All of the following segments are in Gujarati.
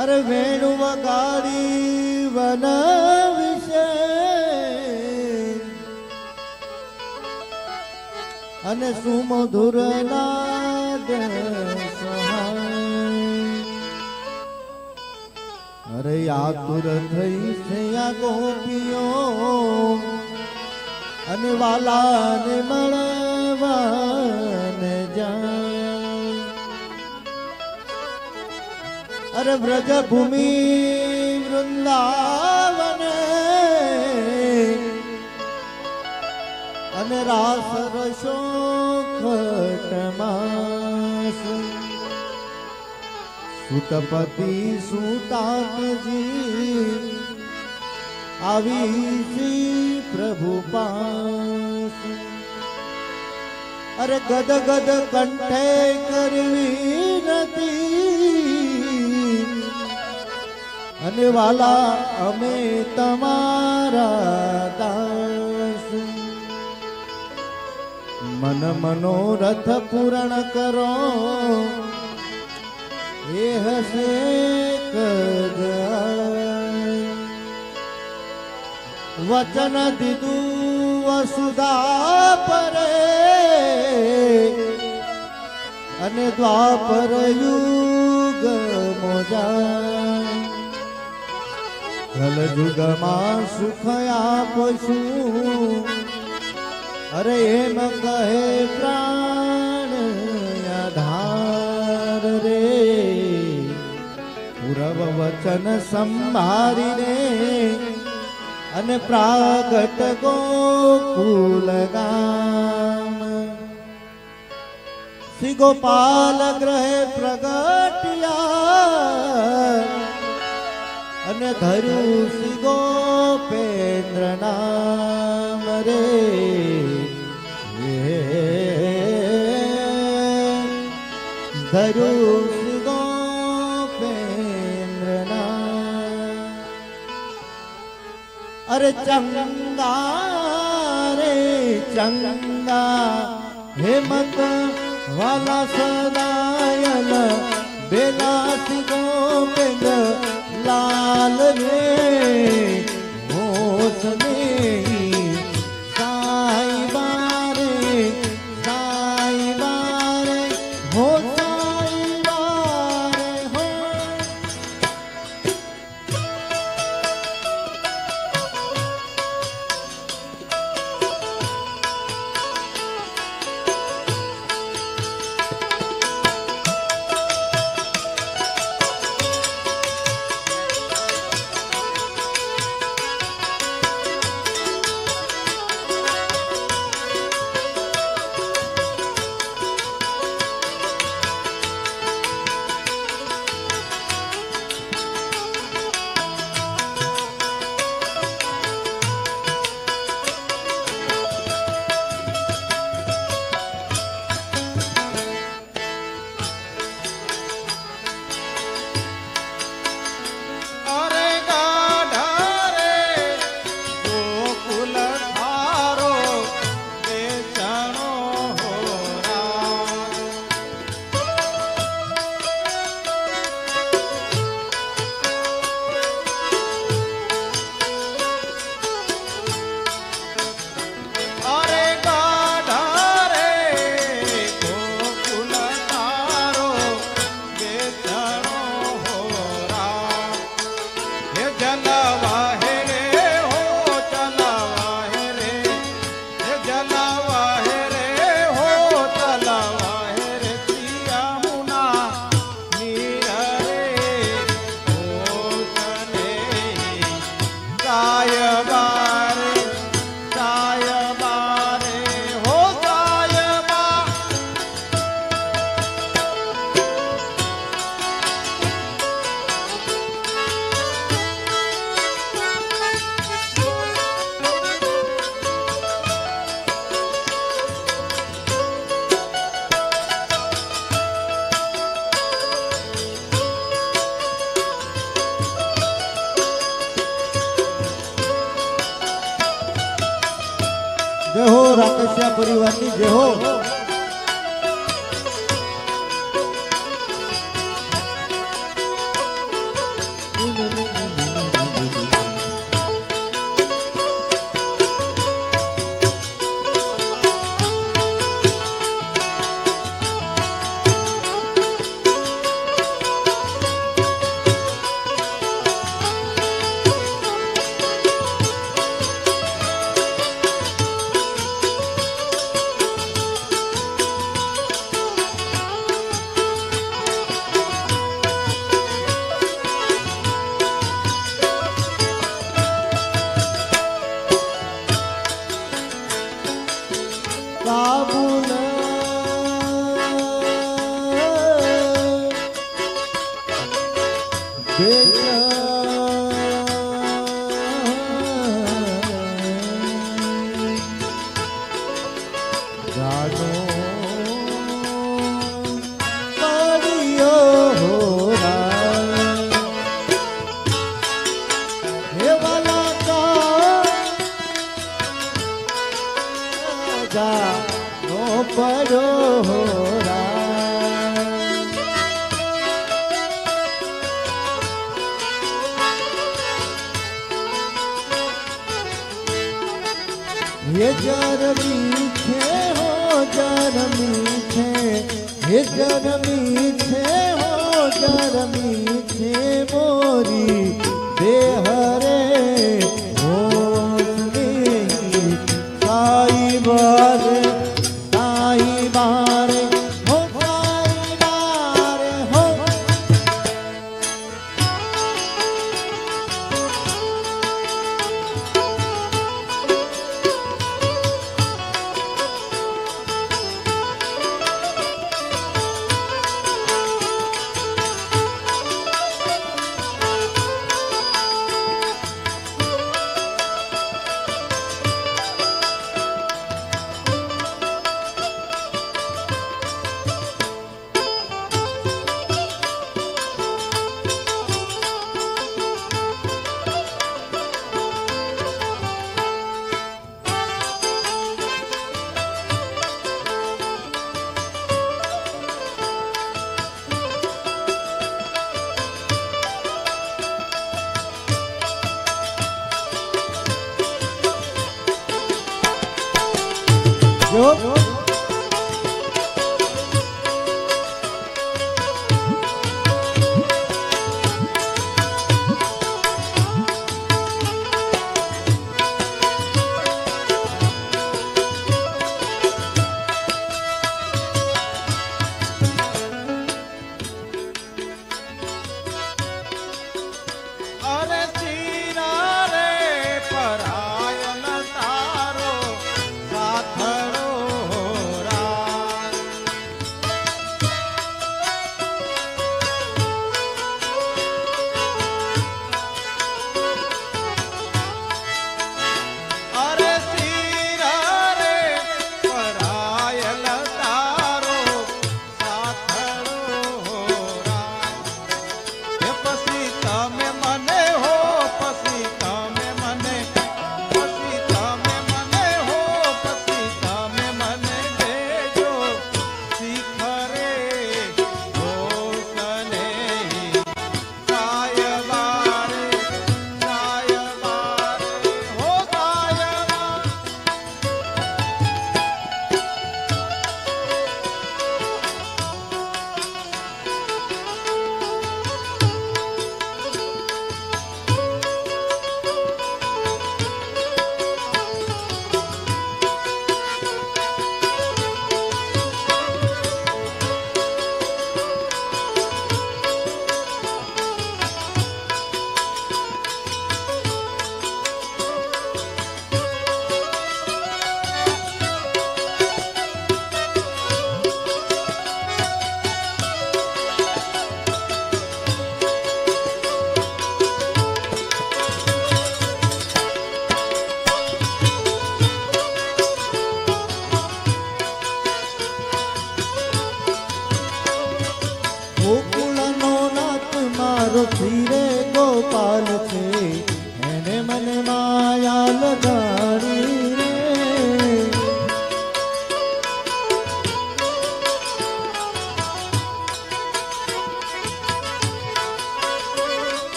અરે વેણુ વગાડી વન વિશે અને સુમધુર નાદ અરે આતુર થઈ છે આ ગોપીઓ. અને વાલાને મળવાને અરે વ્રજ વૃંદાવન. અને રાસ રસો ખટમાસ. સુતપતિ સુતાજી આવી શ્રી પ્રભુ પાસ. અરે ગદ ગદ કંઠે કરવી નથી. અને વાલા, અમે તમારા દાસ. મન મનોરથ પૂરણ કરો, એ હશે વચન દીધું વસુધા પરે, અને દ્વાપર યુગ મોજા. કલ યુગમાં સુખ આપશું. અરે એમ કહે પ્રાણ આધાર રે. પૂરવ વચન સંભાળીને અને પ્રાગટ ગોકુલ ગામ. શ્રી ગોપાલ ગ્રહે પ્રગટ્યા. અને ધરું શ્રી ગોપેન્દ્ર નામ રે. ધરું શ્રી ગોપેન્દ્ર નામ અરે ચંગા રે, ચંગા. હેમત વાલા સદાયલ બેલાસી ગોપેન્દ લાલ રે. Nope.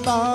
bye.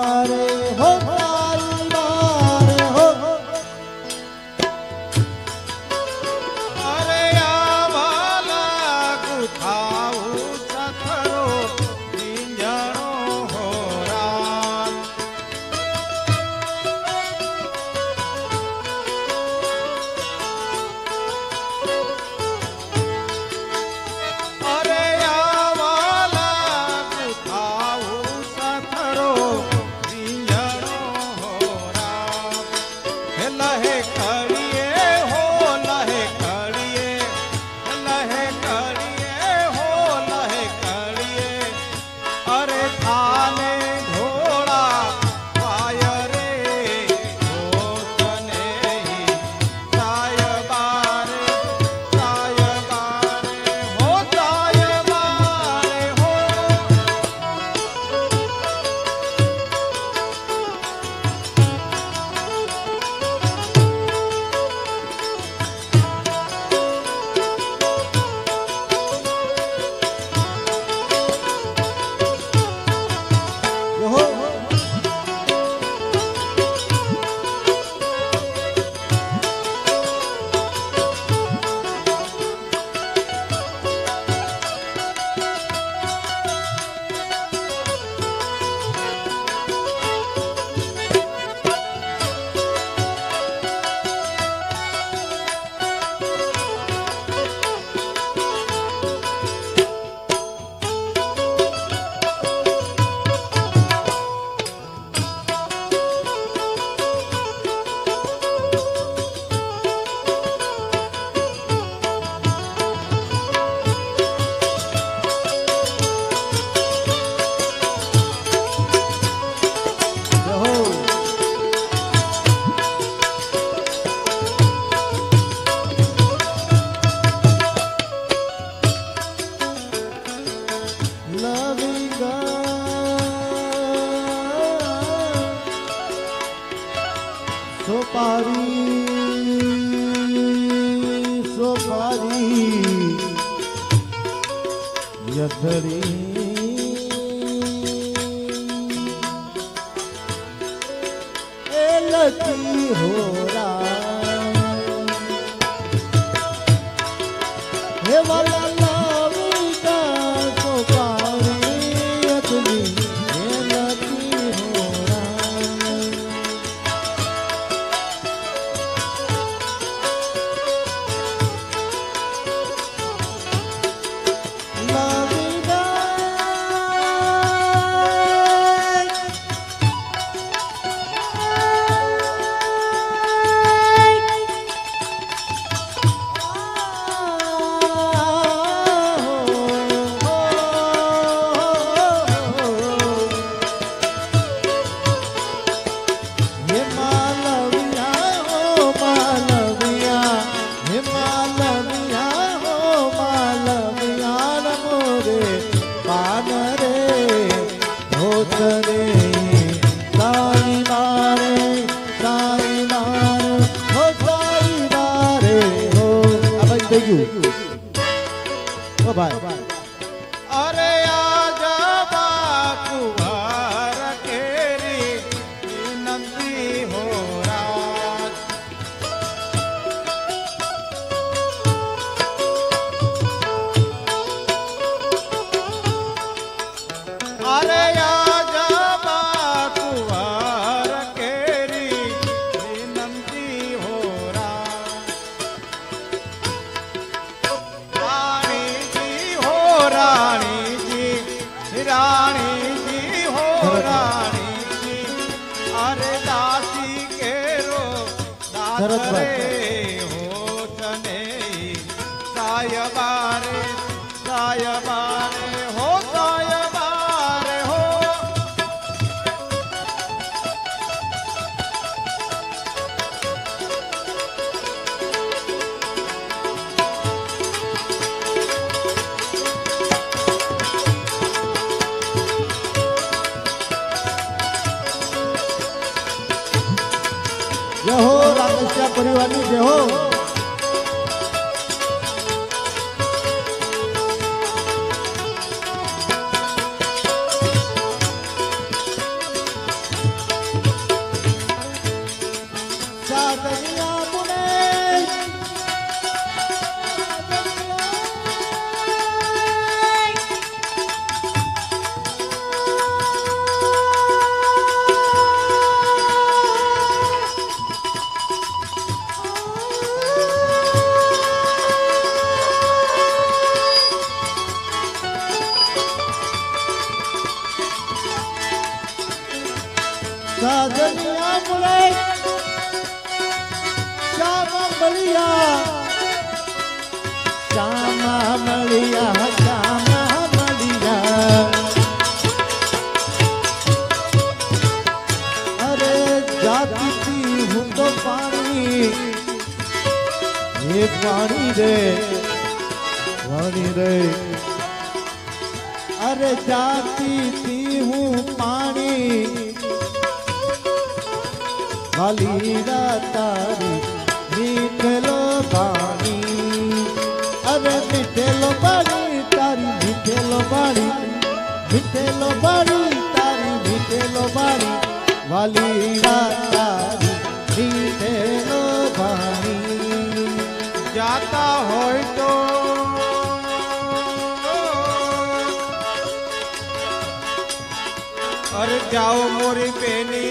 So party, so party, yatari. ए मलिया। श्यामा मलिया श्यामा मलिया। अरे जाती थी हूँ तो पानी, ये पानी रे पानी रे। अरे जाती थी हूँ पानी खाली रातारी আরে বিঠেল বাড়ি, তারি বিঠেল বাড়ি। বিঠেল বাড়ি, তারি বিঠেল বাড়ি। বালিরা তারি বিঠেল বাড়ি। যাতা হয়তো আর যাও মোর বেনী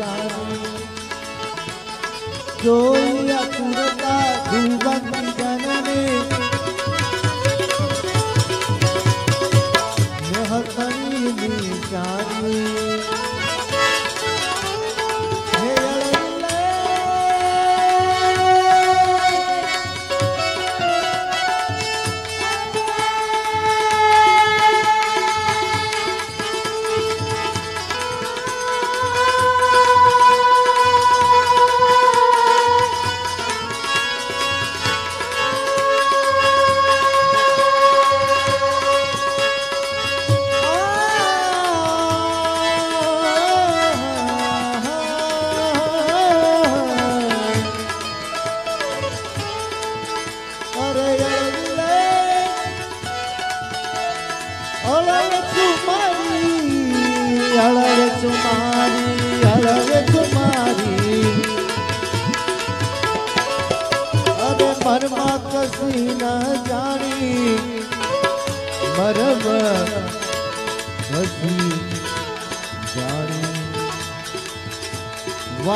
નિશાની જોયા જુવંતી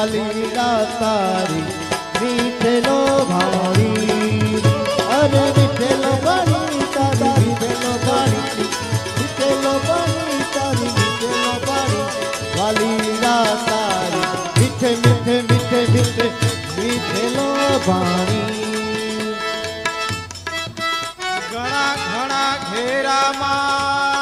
લીલા તારી વિઠલો ભાણી અરે વિઠલો ભાણી તારી વિઠલો ભાણી વિઠલો ભાણી તારી વિઠલો ભાણી વાલીલા તારી મીઠે મીઠે મીઠે મીઠે વિઠલો ભાણી ઘણા ઘણા ઘેરામાં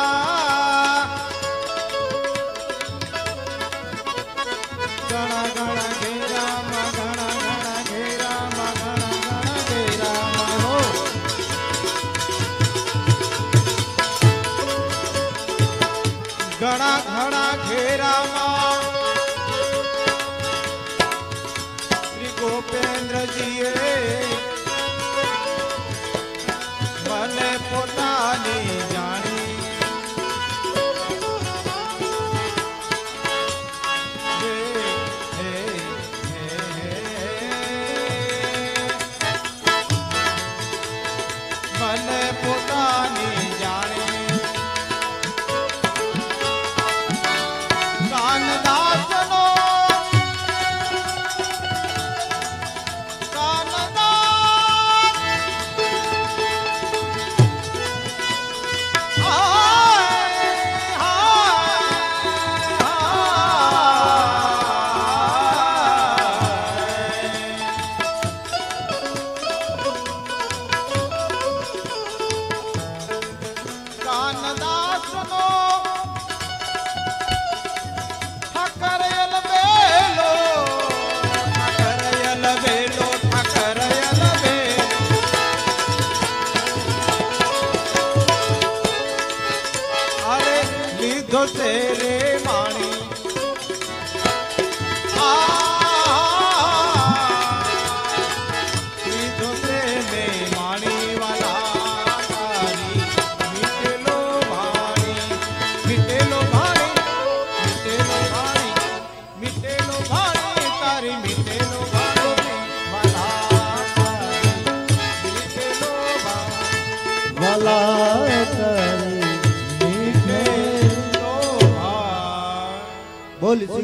तेरे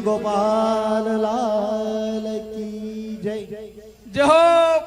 গোপাল